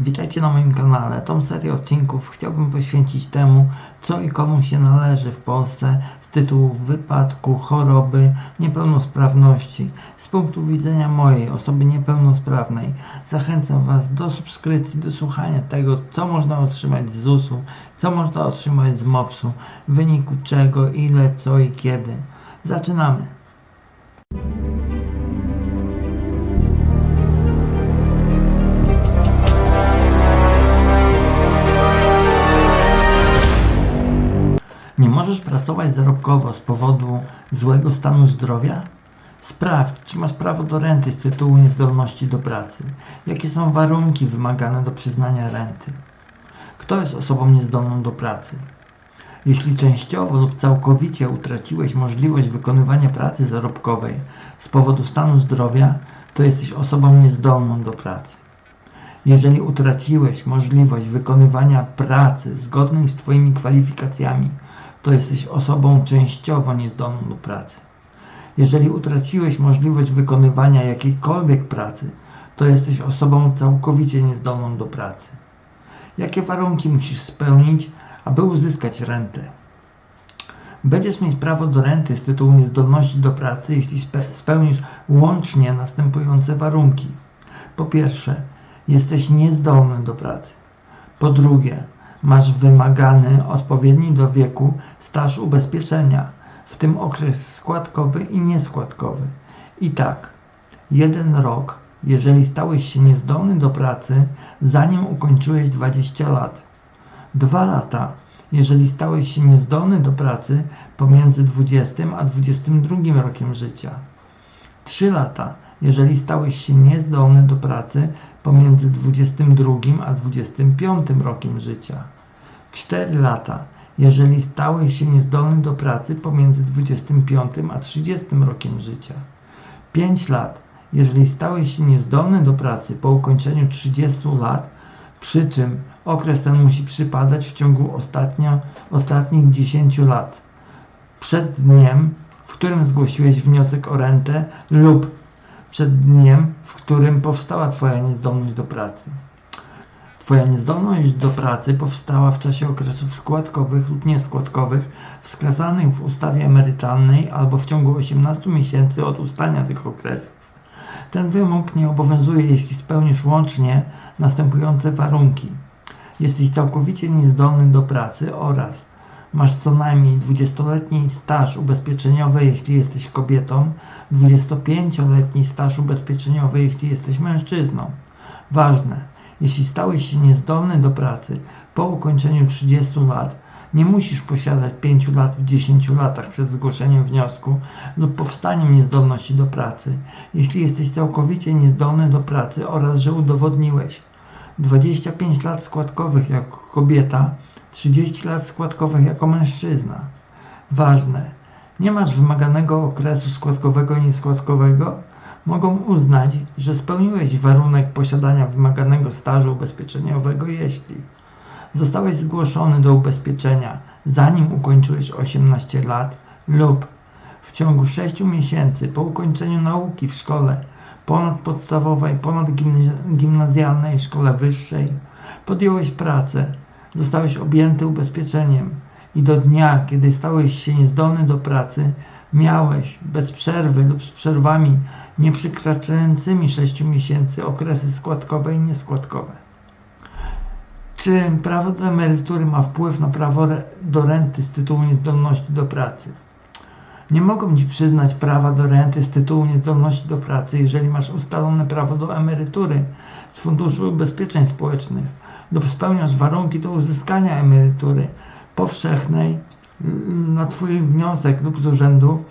Witajcie na moim kanale. Tą serię odcinków chciałbym poświęcić temu, co i komu się należy w Polsce z tytułu wypadku, choroby, niepełnosprawności. Z punktu widzenia mojej osoby niepełnosprawnej zachęcam Was do subskrypcji, do słuchania tego, co można otrzymać z ZUS-u, co można otrzymać z MOPS-u, w wyniku czego, ile, co i kiedy. Zaczynamy. Pracować zarobkowo z powodu złego stanu zdrowia? Sprawdź, czy masz prawo do renty z tytułu niezdolności do pracy. Jakie są warunki wymagane do przyznania renty? Kto jest osobą niezdolną do pracy? Jeśli częściowo lub całkowicie utraciłeś możliwość wykonywania pracy zarobkowej z powodu stanu zdrowia, to jesteś osobą niezdolną do pracy. Jeżeli utraciłeś możliwość wykonywania pracy zgodnej z Twoimi kwalifikacjami, to jesteś osobą częściowo niezdolną do pracy. Jeżeli utraciłeś możliwość wykonywania jakiejkolwiek pracy, to jesteś osobą całkowicie niezdolną do pracy. Jakie warunki musisz spełnić, aby uzyskać rentę? Będziesz mieć prawo do renty z tytułu niezdolności do pracy, jeśli spe- spełnisz łącznie następujące warunki. Po pierwsze, jesteś niezdolny do pracy. Po drugie, masz wymagany odpowiedni do wieku staż ubezpieczenia, w tym okres składkowy i nieskładkowy. I tak, jeden rok, jeżeli stałeś się niezdolny do pracy, zanim ukończyłeś 20 lat. Dwa lata, jeżeli stałeś się niezdolny do pracy pomiędzy 20 a 22 rokiem życia. 3 lata, jeżeli stałeś się niezdolny do pracy pomiędzy 22 a 25 rokiem życia. 4 lata, jeżeli stałeś się niezdolny do pracy pomiędzy 25 a 30 rokiem życia. 5 lat, jeżeli stałeś się niezdolny do pracy po ukończeniu 30 lat, przy czym okres ten musi przypadać w ciągu ostatnio, ostatnich 10 lat. Przed dniem, w którym zgłosiłeś wniosek o rentę lub przed dniem, w którym powstała Twoja niezdolność do pracy. Twoja niezdolność do pracy powstała w czasie okresów składkowych lub nieskładkowych wskazanych w ustawie emerytalnej albo w ciągu 18 miesięcy od ustania tych okresów. Ten wymóg nie obowiązuje, jeśli spełnisz łącznie następujące warunki. Jesteś całkowicie niezdolny do pracy oraz masz co najmniej 20-letni staż ubezpieczeniowy, jeśli jesteś kobietą, 25-letni staż ubezpieczeniowy, jeśli jesteś mężczyzną. Ważne, jeśli stałeś się niezdolny do pracy po ukończeniu 30 lat, nie musisz posiadać 5 lat w 10 latach przed zgłoszeniem wniosku lub powstaniem niezdolności do pracy, jeśli jesteś całkowicie niezdolny do pracy oraz że udowodniłeś 25 lat składkowych jako kobieta, 30 lat składkowych jako mężczyzna. Ważne, nie masz wymaganego okresu składkowego i nieskładkowego, mogą uznać, że spełniłeś warunek posiadania wymaganego stażu ubezpieczeniowego, jeśli zostałeś zgłoszony do ubezpieczenia zanim ukończyłeś 18 lat lub w ciągu 6 miesięcy po ukończeniu nauki w szkole ponadpodstawowej, ponadgimnazjalnej, szkole wyższej podjąłeś pracę, zostałeś objęty ubezpieczeniem i do dnia, kiedy stałeś się niezdolny do pracy, miałeś bez przerwy lub z przerwami nie przekraczającymi 6 miesięcy okresy składkowe i nieskładkowe. Czy prawo do emerytury ma wpływ na prawo do renty z tytułu niezdolności do pracy? Nie mogą Ci przyznać prawa do renty z tytułu niezdolności do pracy, jeżeli masz ustalone prawo do emerytury z Funduszu Ubezpieczeń Społecznych lub spełniasz warunki do uzyskania emerytury powszechnej na Twój wniosek lub z urzędu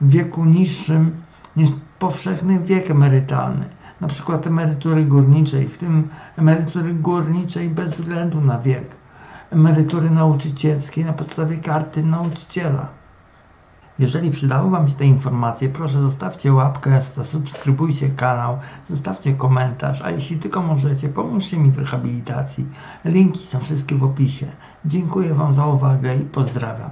w wieku niższym niż powszechny wiek emerytalny, na przykład emerytury górniczej, w tym emerytury górniczej bez względu na wiek, emerytury nauczycielskiej na podstawie karty nauczyciela. Jeżeli przydały Wam się te informacje, proszę zostawcie łapkę, zasubskrybujcie kanał, zostawcie komentarz, a jeśli tylko możecie, pomóżcie mi w rehabilitacji. Linki są wszystkie w opisie. Dziękuję Wam za uwagę i pozdrawiam.